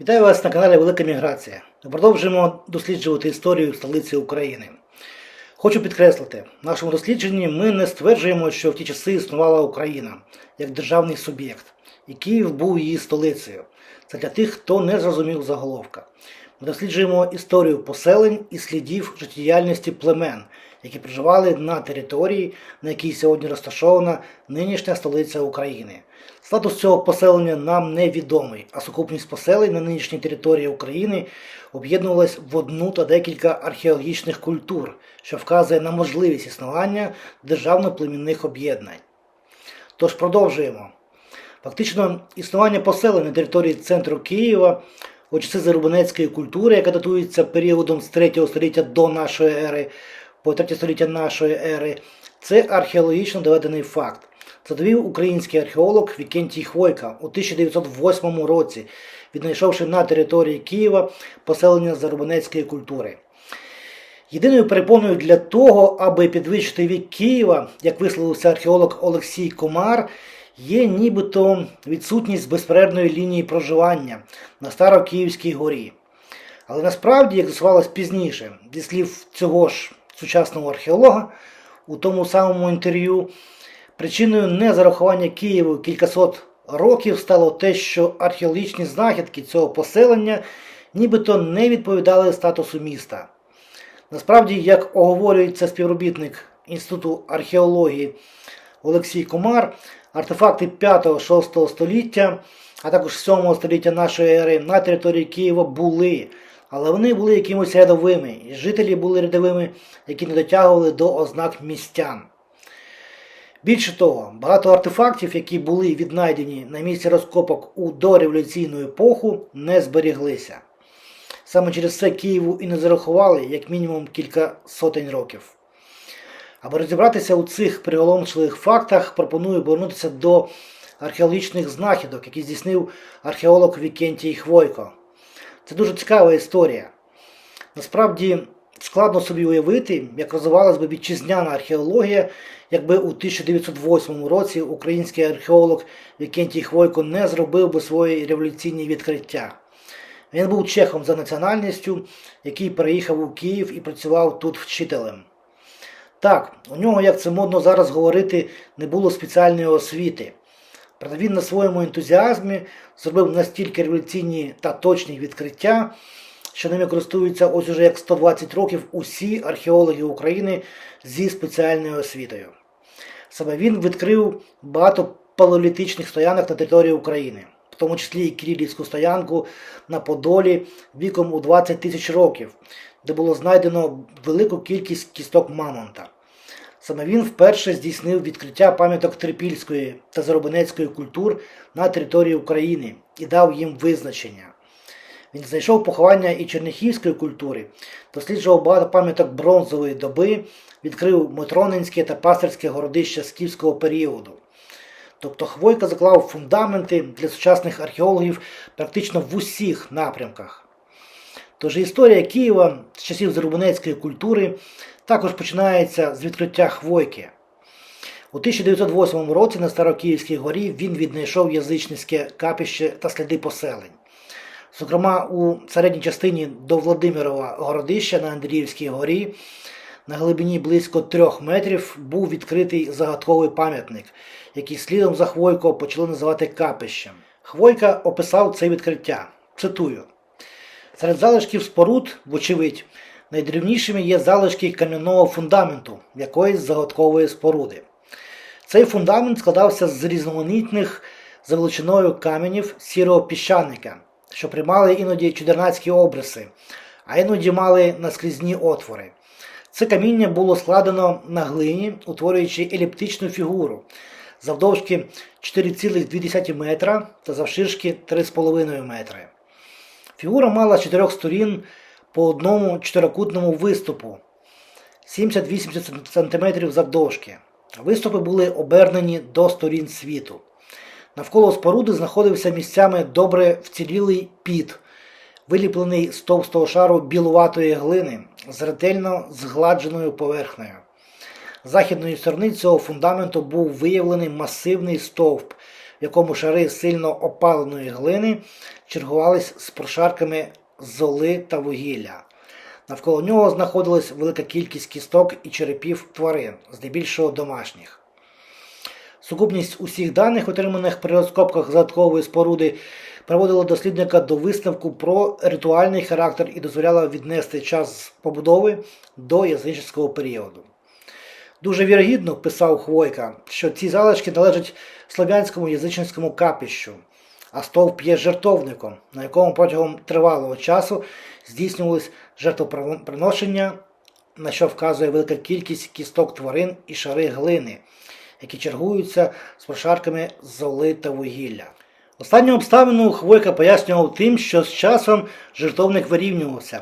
Вітаю вас на каналі Велика Міграція. Ми продовжуємо досліджувати історію столиці України. Хочу підкреслити, в нашому дослідженні ми не стверджуємо, що в ті часи існувала Україна як державний суб'єкт, і Київ був її столицею. Це для тих, хто не зрозумів заголовка. Ми досліджуємо історію поселень і слідів життєдіяльності племен, які проживали на території, на якій сьогодні розташована нинішня столиця України. Статус цього поселення нам невідомий, а сукупність поселень на нинішній території України об'єднувалась в одну та декілька археологічних культур, що вказує на можливість існування державно-племінних об'єднань. Тож продовжуємо. Фактично, існування поселень на території центру Києва у часи зарубинецької культури, яка датується періодом з 3 століття до нашої ери по 3 століття нашої ери, це археологічно доведений факт. Це довів український археолог Вікентій Хвойка у 1908 році, віднайшовши на території Києва поселення зарубинецької культури. Єдиною перепоною для того, аби підвищити вік Києва, як висловився археолог Олексій Комар, є нібито відсутність безперервної лінії проживання на Старокиївській горі. Але насправді, як з'ясувалось пізніше, зі слів цього ж сучасного археолога, у тому самому інтерв'ю, причиною незарахування Києву кількасот років стало те, що археологічні знахідки цього поселення нібито не відповідали статусу міста. Насправді, як оговорюється співробітник Інституту археології Олексій Комар, артефакти 5-6 століття, а також 7 століття нашої ери на території Києва були, але вони були якимось рядовими, і жителі були рядовими, які не дотягували до ознак містян. Більше того, багато артефактів, які були віднайдені на місці розкопок у дореволюційну епоху, не зберіглися. Саме через це Києву і не зарахували як мінімум кілька сотень років. Аби розібратися у цих приголомшливих фактах, пропоную повернутися до археологічних знахідок, які здійснив археолог Вікентій Хвойко. Це дуже цікава історія. Насправді складно собі уявити, як розвивалась би вітчизняна археологія, якби у 1908 році український археолог Вікентій Хвойко не зробив би свої революційні відкриття. Він був чехом за національністю, який переїхав у Київ і працював тут вчителем. Так, у нього, як це модно зараз говорити, не було спеціальної освіти. Він на своєму ентузіазмі зробив настільки революційні та точні відкриття, що ними користуються ось уже як 120 років усі археологи України зі спеціальною освітою. Саме він відкрив багато палеолітичних стоянок на території України, в тому числі і Кирилівську стоянку на Подолі віком у 20 тисяч років, де було знайдено велику кількість кісток мамонта. Саме він вперше здійснив відкриття пам'яток Трипільської та Заробинецької культур на території України і дав їм визначення. Він знайшов поховання і черніхівської культури, досліджував багато пам'яток бронзової доби, відкрив Митронинське та пастирське городище скіфського періоду. Тобто Хвойка заклав фундаменти для сучасних археологів практично в усіх напрямках. Тож історія Києва з часів Зарубинецької культури також починається з відкриття Хвойки. У 1908 році на Старокиївській горі він віднайшов язичницьке капіще та сліди поселень. Зокрема, у середній частині до Владимирова городища на Андріївській горі на глибині близько трьох метрів був відкритий загадковий пам'ятник, який слідом за Хвойко почали називати капищем. Хвойка описав це відкриття. Цитую. Серед залишків споруд, вочевидь, найдрівнішими є залишки кам'яного фундаменту якоїсь загадкової споруди. Цей фундамент складався з різноманітних за величиною каменів сірого піщаника, що приймали іноді чудернацькі обриси, а іноді мали наскрізні отвори. Це каміння було складено на глині, утворюючи еліптичну фігуру завдовжки 4,2 метра та завширшки 3,5 метри. Фігура мала чотирьох сторін по одному чотирикутному виступу 70-80 см завдовжки. Виступи були обернені до сторін світу. Навколо споруди знаходився місцями добре вцілілий піт, виліплений з товстого шару білуватої глини з ретельно згладженою поверхнею. З західної сторони цього фундаменту був виявлений масивний стовп в якому шари сильно опаленої глини чергувались з прошарками золи та вугілля. Навколо нього знаходилась велика кількість кісток і черепів тварин, здебільшого домашніх. Сукупність усіх даних, отриманих при розкопках загадкової споруди, приводила дослідника до висновку про ритуальний характер і дозволяла віднести час побудови до язичницького періоду. Дуже вірогідно, писав Хвойка, що ці залишки належать слов'янському язичницькому капіщу, а стовп є жертовником, на якому протягом тривалого часу здійснювалось жертвоприношення, на що вказує велика кількість кісток тварин і шари глини, які чергуються з прошарками золи та вугілля. Останню обставину Хвойка пояснював тим, що з часом жертовник вирівнювався,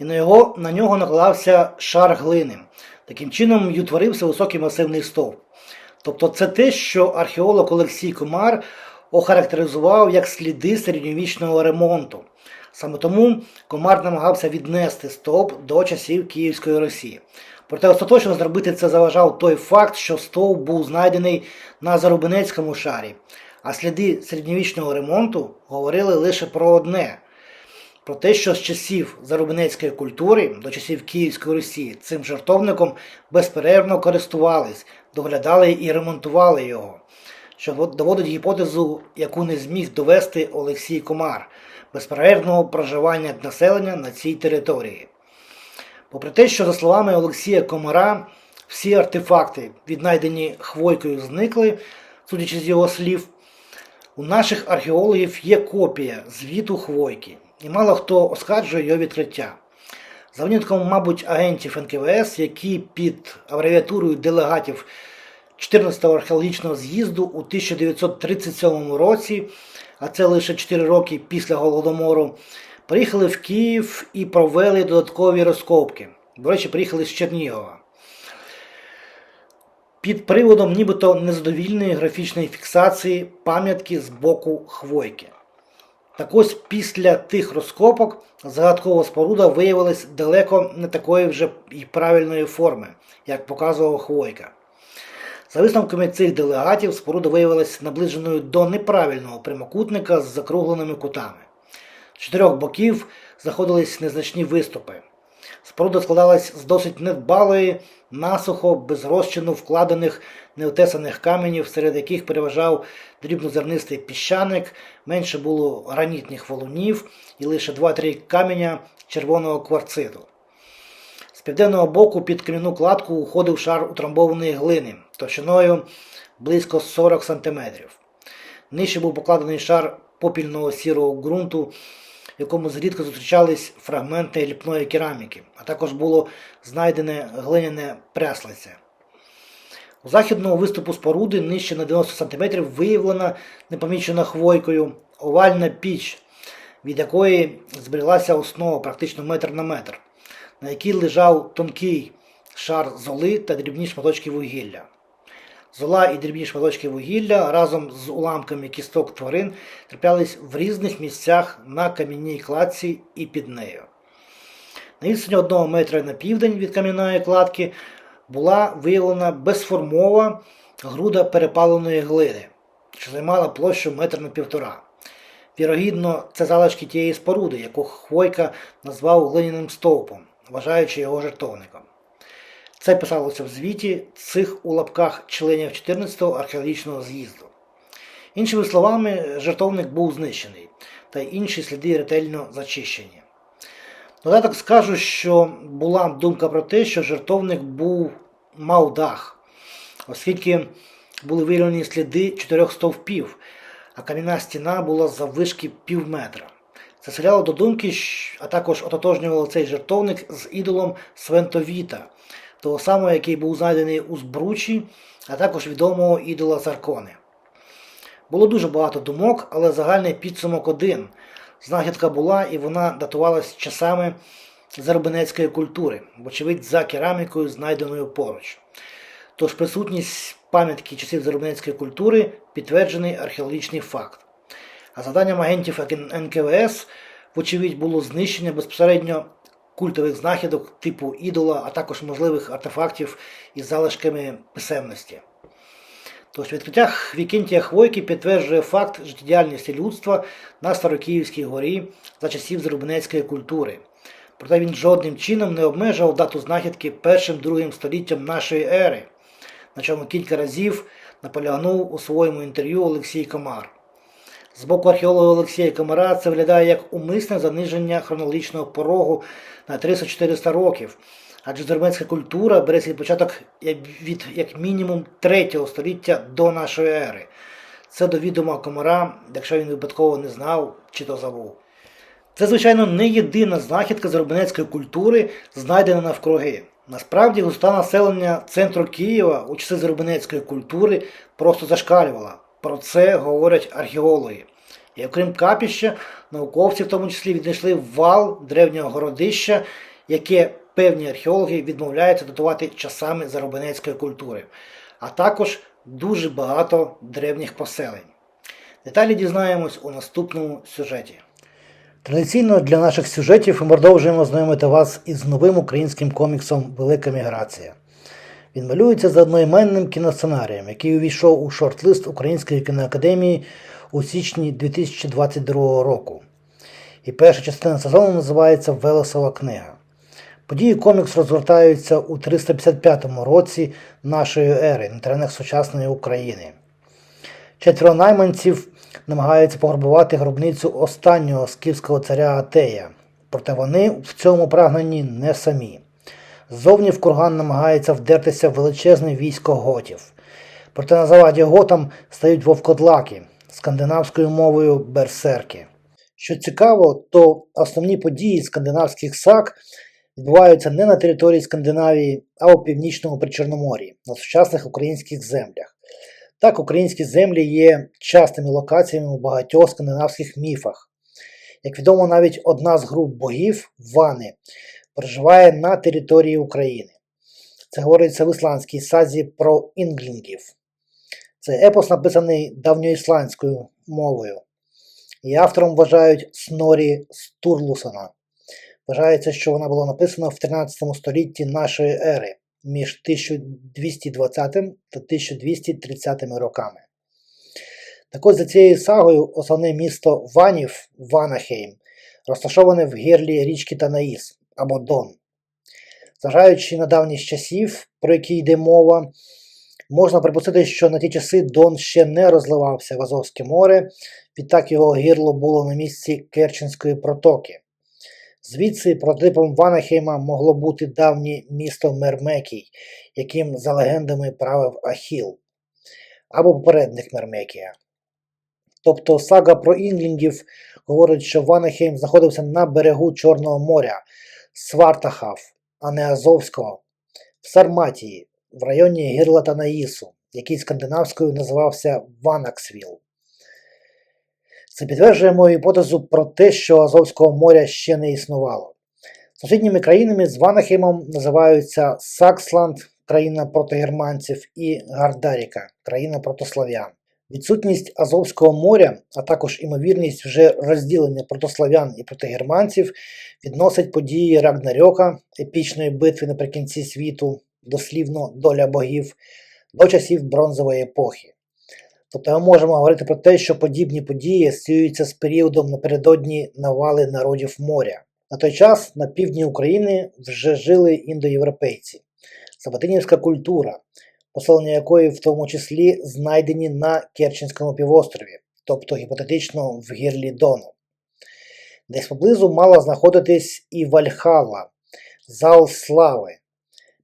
і на, його, на нього накладався шар глини. Таким чином утворився високий масивний стовп. Тобто це те, що археолог Олексій Комар охарактеризував як сліди середньовічного ремонту. Саме тому Комар намагався віднести стовп до часів Київської Росії. Проте остаточно зробити це заважав той факт, що стовп був знайдений на Зарубинецькому шарі, а сліди середньовічного ремонту говорили лише про одне. Про те, що з часів зарубинецької культури до часів Київської Росії цим жартовником безперервно користувались, доглядали і ремонтували його, що доводить гіпотезу, яку не зміг довести Олексій Комар, безперервного проживання населення на цій території. Попри те, що, за словами Олексія Комара, всі артефакти, віднайдені хвойкою, зникли, судячи з його слів, у наших археологів є копія звіту хвойки, і мало хто оскаржує його відкриття. За винятком, мабуть, агентів НКВС, які під абревіатурою делегатів 14-го археологічного з'їзду у 1937 році, а це лише 4 роки після Голодомору, приїхали в Київ і провели додаткові розкопки. До речі, приїхали з Чернігова. Під приводом нібито незадовільної графічної фіксації пам'ятки з боку хвойки. Так ось після тих розкопок загадкова споруда виявилась далеко не такої вже і правильної форми, як показував Хвойка. За висновками цих делегатів, споруда виявилася наближеною до неправильного прямокутника з закругленими кутами. З чотирьох боків знаходились незначні виступи. Споруда складалась з досить недбалої, насухо, без розчину вкладених неотесаних каменів, серед яких переважав дрібнозернистий піщаник, менше було гранітних валунів і лише 2-3 каменя червоного кварциту. З південного боку під кам'яну кладку уходив шар утрамбованої глини товщиною близько 40 см. Нижче був покладений шар попільного сірого ґрунту, в якому зрідка зустрічались фрагменти ліпної кераміки, а також було знайдене глиняне пряслиця. У західного виступу споруди нижче на 90 см виявлена непомічена хвойкою овальна піч, від якої збереглася основа практично метр на метр, на якій лежав тонкий шар золи та дрібні шматочки вугілля. Зола і дрібні шматочки вугілля разом з уламками кісток тварин траплялись в різних місцях на кам'яній кладці і під нею. На відстані одного метра на південь від кам'яної кладки була виявлена безформова груда перепаленої глини, що займала площу метр на півтора. Вірогідно, це залишки тієї споруди, яку Хвойка назвав глиняним стовпом, вважаючи його жертовником. Це писалося в звіті цих у лапках членів 14-го археологічного з'їзду. Іншими словами, жертовник був знищений, та інші сліди ретельно зачищені. Додаток скажу, що була думка про те, що жертовник був мав дах, оскільки були виявлені сліди чотирьох стовпів, а кам'яна стіна була заввишки пів метра. Це селяло до думки, а також ототожнювало цей жертовник з ідолом Свентовіта, того самого, який був знайдений у Збручі, а також відомого ідола Заркони. Було дуже багато думок, але загальний підсумок один. Знахідка була і вона датувалась часами зарубинецької культури, вочевидь, за керамікою, знайденою поруч. Тож присутність пам'ятки часів зарубинецької культури підтверджений археологічний факт. А завданням агентів НКВС, вочевидь, було знищення безпосередньо культових знахідок типу ідола, а також можливих артефактів із залишками писемності. Тож відкриття Вікентія Хвойки підтверджує факт життєдіяльності людства на Старокиївській горі за часів зарубинецької культури. Проте він жодним чином не обмежував дату знахідки першим-другим століттям нашої ери, на чому кілька разів наполягнув у своєму інтерв'ю Олексій Комар. З боку археолога Олексія Комара це виглядає як умисне заниження хронологічного порогу на 300-400 років, адже зарубинська культура бере свій початок від як мінімум 3 століття до нашої ери. Це до відома Комара, якщо він випадково не знав чи то забув. Це, звичайно, не єдина знахідка зарубинецької культури, знайдена навкруги. Насправді густа населення центру Києва у часи зарубинецької культури просто зашкалювала. Про це говорять археологи. І окрім капіща, науковці в тому числі віднайшли вал древнього городища, яке певні археологи відмовляються датувати часами зарубинецької культури, а також дуже багато древніх поселень. Деталі дізнаємось у наступному сюжеті. Традиційно для наших сюжетів ми продовжуємо знайомити вас із новим українським коміксом Велика міграція. Він малюється за одноіменним кіносценарієм, який увійшов у шорт-лист Української кіноакадемії у січні 2022 року. І перша частина сезону називається Велесова книга. Події комікс розгортаються у 355 році нашої ери на теренах сучасної України. Четверо найманців намагаються пограбувати гробницю останнього скіфського царя Атея, проте вони в цьому прагненні не самі. Ззовні в курган намагається вдертися величезне військо готів. Проте на заваді готам стають вовкодлаки скандинавською мовою берсерки. Що цікаво, то основні події скандинавських саг відбуваються не на території Скандинавії, а у північному Причорномор'ї, на сучасних українських землях. Так, українські землі є частими локаціями у багатьох скандинавських міфах. Як відомо, навіть одна з груп богів Вани проживає на території України. Це говориться в ісландській сазі про інглінгів. Це епос написаний давньоісландською мовою. І автором вважають Снорі Стурлусона. Вважається, що вона була написана в 13 столітті нашої ери між 1220 та 1230 роками. Так ось за цією сагою основне місто Ванів, Ванахейм, розташоване в гірлі річки Танаїс або Дон. Зважаючи на давніх часів, про які йде мова, можна припустити, що на ті часи Дон ще не розливався в Азовське море, відтак його гірло було на місці Керченської протоки. Звідси прототипом Ванахейма могло бути давнє місто Мермекій, яким за легендами правив Ахіл, або попередник Мермекія. Тобто сага про інглінгів говорить, що Ванахейм знаходився на берегу Чорного моря, Свартахав, а не Азовського, в Сарматії, в районі Гірла Танаїсу, який скандинавською називався Ванаксвіл. Це підтверджує мою гіпотезу про те, що Азовського моря ще не існувало. Сусідніми країнами з Ванахеймом називаються Саксланд, країна проти германців, і Гардаріка, країна проти слав'ян. Відсутність Азовського моря, а також імовірність вже розділення протослав'ян і проти германців відносить події Рагнарьока, епічної битви наприкінці світу, дослівно доля богів, до часів бронзової епохи. Тобто ми можемо говорити про те, що подібні події асоціюються з періодом напередодні навали народів моря. На той час на півдні України вже жили індоєвропейці, Сабатинівська культура, поселення якої в тому числі знайдені на Керченському півострові, тобто гіпотетично в гірлі Дону. Десь поблизу мала знаходитись і Вальхала, зал слави,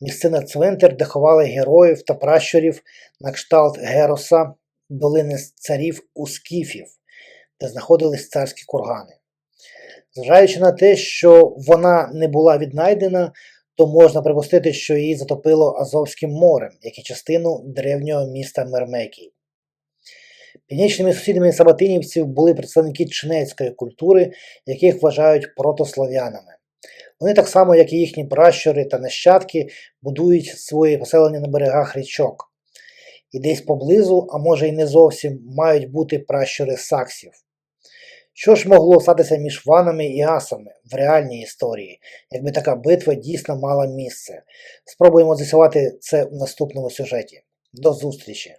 місцина цвинтар, де ховали героїв та пращурів на кшталт Героса, долини царів у скіфів, де знаходились царські кургани. Зважаючи на те, що вона не була віднайдена, то можна припустити, що її затопило Азовським морем, як і частину древнього міста Мермекій. Північними сусідами сабатинівців були представники чинецької культури, яких вважають протослов'янами. Вони так само, як і їхні пращури та нащадки, будують свої поселення на берегах річок. І десь поблизу, а може й не зовсім, мають бути пращури саксів. Що ж могло статися між ванами і асами в реальній історії, якби така битва дійсно мала місце? Спробуємо з'ясувати це в наступному сюжеті. До зустрічі!